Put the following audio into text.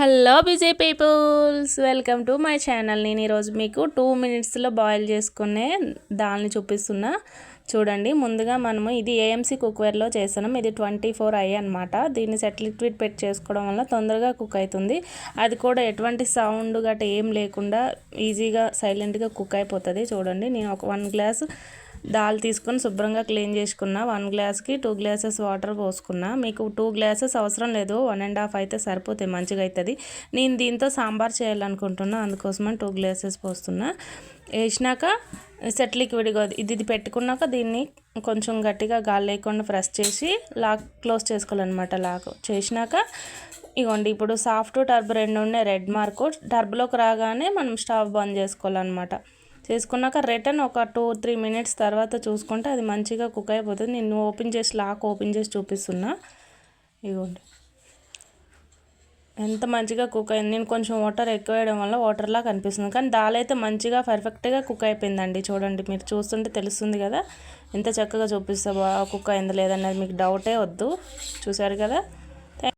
Hello busy peoples welcome to my channel. నేను ఈరోజు మీకు టూ మినిట్స్లో బాయిల్ చేసుకునే దాల్ని చూపిస్తున్నా. చూడండి ముందుగా మనము ఇది ఏఎంసీ కుక్వేర్లో చేసినాం ఇది ట్వంటీ ఫోర్ ఐ అనమాట దీన్ని సెట్ లిక్విడ్ పెట్టి చేసుకోవడం వల్ల తొందరగా కుక్ అవుతుంది. అది కూడా ఎటువంటి సౌండ్ గట్రా ఏం లేకుండా ఈజీగా సైలెంట్గా కుక్ అయిపోతుంది. చూడండి నేను ఒక వన్ గ్లాస్ దాల్ తీసుకొని శుభ్రంగా క్లీన్ చేసుకున్న. వన్ గ్లాస్కి టూ గ్లాసెస్ వాటర్ పోసుకున్నా. మీకు టూ గ్లాసెస్ అవసరం లేదు. వన్ అండ్ హాఫ్ అయితే సరిపోతాయి మంచిగా అవుతుంది నేను దీంతో సాంబార్ చేయాలనుకుంటున్నా. అందుకోసమని టూ గ్లాసెస్ పోస్తున్నా. వేసినాక సెట్ లిక్విడ్ ఇది ఇది పెట్టుకున్నాక దీన్ని కొంచెం గట్టిగా గాలి లేకుండా ఫ్రెష్ చేసి లాక్ క్లోజ్ చేసుకోవాలన్నమాట లాక్. చేసినాక ఇగోండి ఇప్పుడు సాఫ్ట్ టర్బ్ రెండు ఉన్నాయి. Red mark. టర్బ్లోకి రాగానే మనం స్టవ్ బంద్ చేసుకోవాలన్నమాట. చేసుకున్నాక రిటర్న్ ఒక టూ త్రీ మినిట్స్ తర్వాత చూసుకుంటే అది మంచిగా కుక్ అయిపోతుంది. నేను ఓపెన్ చేసి లాక్ ఓపెన్ చేసి చూపిస్తున్నా. ఇదిగోండి ఎంత మంచిగా కుక్ అయింది. నేను కొంచెం వాటర్ ఎక్కువ వేయడం వల్ల వాటర్లా కనిపిస్తుంది. కానీ దాల్ అయితే మంచిగా పర్ఫెక్ట్గా కుక్ అయిపోయిందండి. చూడండి మీరు చూస్తుంటే తెలుస్తుంది కదా. ఎంత చక్కగా చూపిస్తా బాగా కుక్ అయింది లేదన్నది మీకు డౌటే వద్దు. చూసారు కదా?